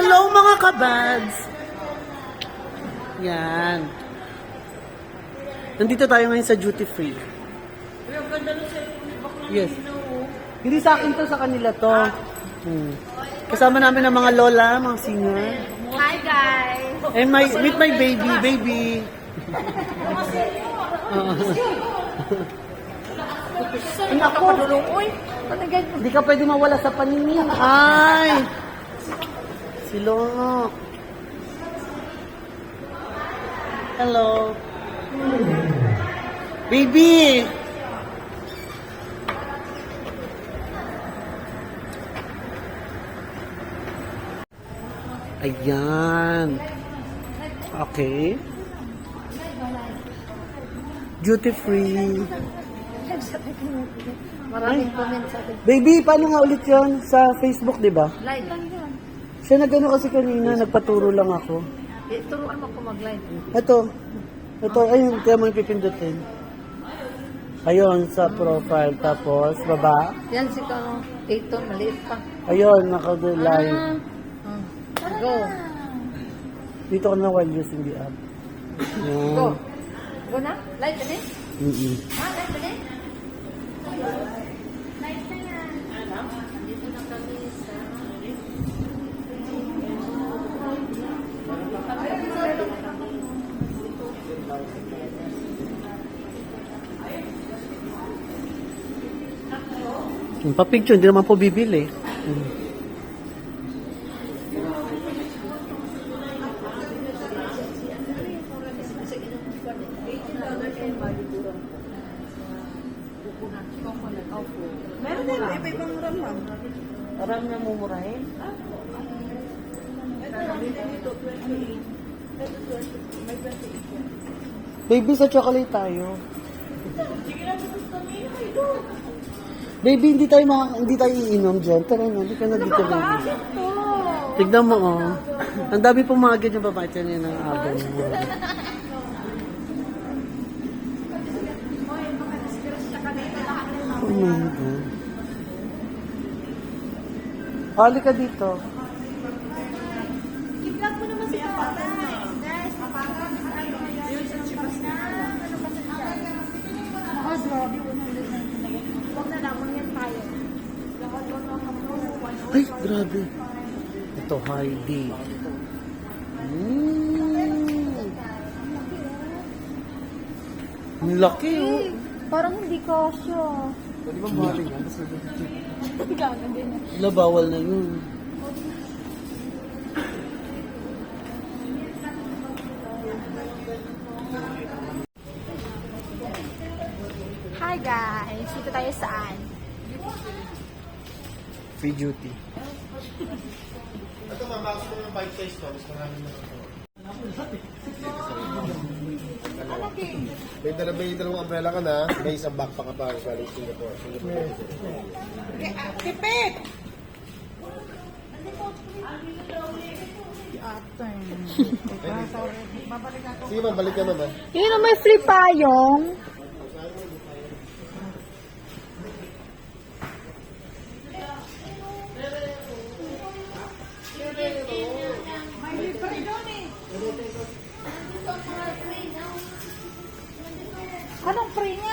Hello mga kabads! Yan. Nandito tayo ngayon sa duty free. Yes. Hindi sa akin to, sa kanila to. Hmm. Kasama namin ang mga lola, mga senior. Hi guys! And my, with my baby, baby. Anak ko! Uy! Patagay mo. Hindi ka pwede mawala sa paningin. Ay! Si Lono. Hello. Baby! Ayan. Okay. Duty free. Maraming comment sa akin. Baby, paano nga ulit yon Sa Facebook, di ba? Live Siya nagano kasi kanina, nagpaturo lang ako. Eh, turuan mo ko mag-live. Ito. Ito, ayun, kaya mo yung pipindutin. Ayun, sa profile. Tapos, baba. Yan si Kano. Ito, maliit pa. Ayun, naka-line. Hmm. Go. Dito ka na while using the app. Go. Yan. Go na? Live ka din? Mm-mm. Ha? Live ka din? Live na yan. Dito na kami sa... Yung pa-picture, hindi naman po bibili. Mm. Meron din, iba-ibang ramam. Aram na mumurahin? Baby, sa chocolate tayo. Baby, hindi tayo maka, hindi tayo iinom dyan. Tara na, hindi ka na dito, baby. Tignan mo, oh. Ang dami pong mga ganyan babae yun ang abang mo. Oh my God. Hali ka dito. I-vlog mo naman si Papa. Guys, Ah, grabe. Huwag na lang, mangyay tayo. Ay, grabe. Ito, Heidi. Mm. Ang laki, oh. Parang hindi kasya. Pwede ba mahali yan? Gano'n din. Wala, bawal na yun. Hi guys! Dito tayo saan? Free duty. Ito ma'am, bakit mo yung bite size to? Gusto namin na ito. May dala may dalawang umbrella ka na, may isang backpack ka pa galing Singapore. Singapore. Tipid! Sige ma'am, balik ka ah. Yun na may flip payong. Anong pre niya?